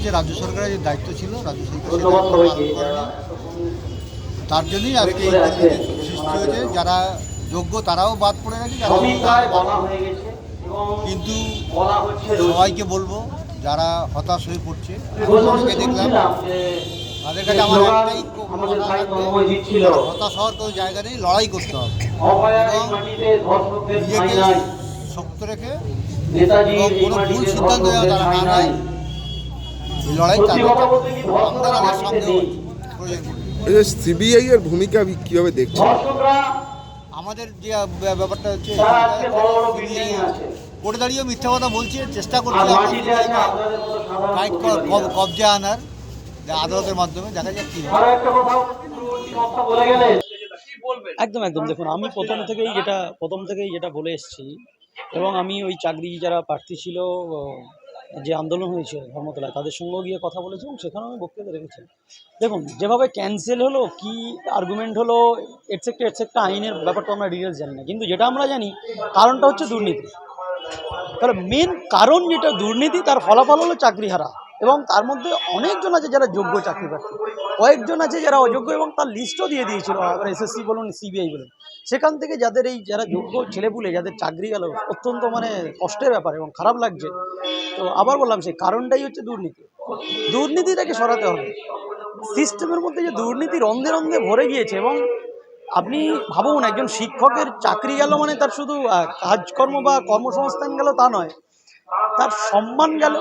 সরকারের যে দায়িত্ব ছিল রাজ্য সরকার তার জন্যই আজকে এই সৃষ্টি হয়েছে। যারা যোগ্য তারাও বাদ পড়ে গেছে। কিন্তু হচ্ছে। সবাইকে বলব যারা হতাশ হয়ে পড়ছে অনেকে দেখলাম। তাদের কাছে আমার একটাই হতাশ হওয়ার কোনো জায়গা নেই লড়াই করতে হবে। নিজেকে শক্ত রেখে কোনো ভুল সিদ্ধান্ত তারা না নেয় লড়াই সিবিআই এর ভূমিকা আপনি কীভাবে দেখছেন আমাদের যে ব্যাপারটা হচ্ছে করে দাঁড়িয়েও মিথ্যা কথা বলছে চেষ্টা করছে প্রতিনিধিরা। কবজা আনার আদালতের মাধ্যমে দেখা যাক কি হয়। একদম একদম। দেখুন আমি প্রথম থেকেই যেটা প্রথম থেকেই যেটা বলে এসেছি এবং আমি ওই চাকরি যারা প্রার্থী ছিল ও, যে আন্দোলন হয়েছিল ধর্মতলায় তাদের সঙ্গেও গিয়ে কথা বলেছি এবং সেখানেও আমি বক্তৃতা রেখেছি। দেখুন, যেভাবে ক্যান্সেল হলো, কি আর্গুমেন্ট হলো এটসেক্টা এটসেক্টা আইনের ব্যাপারটা আমরা ডিটেলস জানি না। কিন্তু যেটা আমরা জানি, কারণটা হচ্ছে দুর্নীতি। তাহলে মেন কারণ যেটা দুর্নীতি, তার ফলাফল হলো চাকরি হারা এবং তার মধ্যে অনেকজন আছে যারা যোগ্য চাকরি প্রার্থী কয়েকজন আছে যারা অযোগ্য এবং তার লিস্টও দিয়ে দিয়েছিল এসএসসি বলুন সিবিআই বলুন। সেখান থেকে যাদের এই যারা যোগ্য ছেলেপুলে যাদের চাকরি গেল, অত্যন্ত মানে কষ্টের ব্যাপার এবং খারাপ লাগছে। তো আবার বললাম, সেই কারণটাই হচ্ছে দুর্নীতি। দুর্নীতিটাকে সরাতে হবে। সিস্টেমের মধ্যে যে দুর্নীতি রন্ধে রন্ধে ভরে গিয়েছে এবং আপনি ভাবুন, একজন শিক্ষকের চাকরি গেল মানে তার শুধু কাজকর্ম বা কর্মসংস্থান গেল তা নয়, তার সম্মান গেল।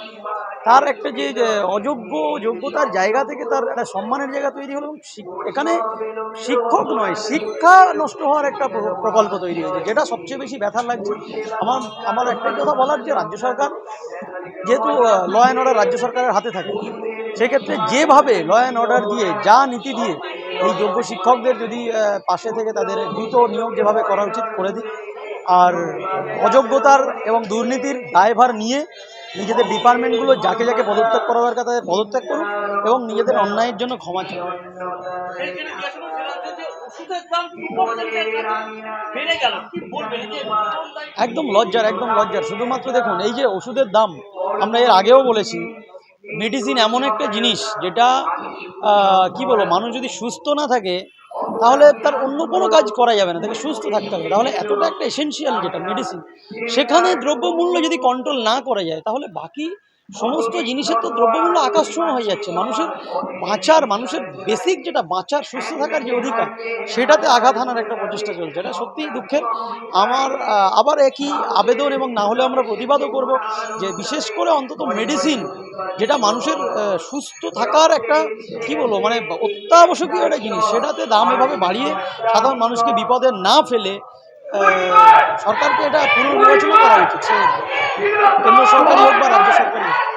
তার একটা যে অযোগ্য, যোগ্যতার জায়গা থেকে তার একটা সম্মানের জায়গা তৈরি হলো এখানে শিক্ষক নয়, শিক্ষা নষ্ট হওয়ার একটা প্র- প্রকল্প তৈরি হয়েছে, যেটা সবচেয়ে বেশি ব্যথার লাগছে। আমার আমার একটা কথা বলার যে, রাজ্য সরকার যেহেতু ল অ্যান্ড অর্ডার রাজ্য সরকারের হাতে থাকে, সেক্ষেত্রে যেভাবে ল অ্যান্ড অর্ডার দিয়ে যা নীতি দিয়ে এই যোগ্য শিক্ষকদের যদি পাশে থেকে তাদের দ্রুত নিয়োগ যেভাবে করা উচিত করে দিক আর অযোগ্যতার এবং দুর্নীতির দায়ভার নিয়ে নিজেদের ডিপার্টমেন্টগুলো যাকে যাকে পদত্যাগ করা দরকার তাদের পদত্যাগ করুন এবং নিজেদের অন্যায়ের জন্য ক্ষমা চায় একদম লজ্জার একদম লজ্জার। শুধুমাত্র দেখুন, এই যে ওষুধের দাম, আমরা এর আগেও বলেছি, মেডিসিন এমন একটা জিনিস যেটা কি বলব, মানুষ যদি সুস্থ না থাকে তাহলে তার অন্য কোনো কাজ করা যাবে না, তাকে সুস্থ থাকতে হবে। তাহলে এতটা একটা এসেনশিয়াল যেটা মেডিসিন সেখানে দ্রব্যমূল্য যদি কন্ট্রোল না করা যায়, তাহলে বাকি সমস্ত জিনিসের তো দ্রব্যমূল্য আকাশ ছোঁয়া হয়ে যাচ্ছে। মানুষের বাঁচার, মানুষের বেসিক যেটা বাঁচার, সুস্থ থাকার যে অধিকার, সেটাতে আঘাত হানার একটা প্রচেষ্টা চলছে। এটা সত্যিই দুঃখের। আমার আবার একই আবেদন এবং না হলে আমরা প্রতিবাদও করব যে বিশেষ করে অন্তত মেডিসিন যেটা মানুষের সুস্থ থাকার একটা, কি বলব মানে অত্যাবশ্যকীয় একটা জিনিস, সেটাতে দাম এভাবে বাড়িয়ে সাধারণ মানুষকে বিপদে না ফেলে সরকারকে এটা পুনর্বিবেচনা করা উচিত। সে কেন্দ্র সরকারই হোক বা রাজ্য সরকারই হোক।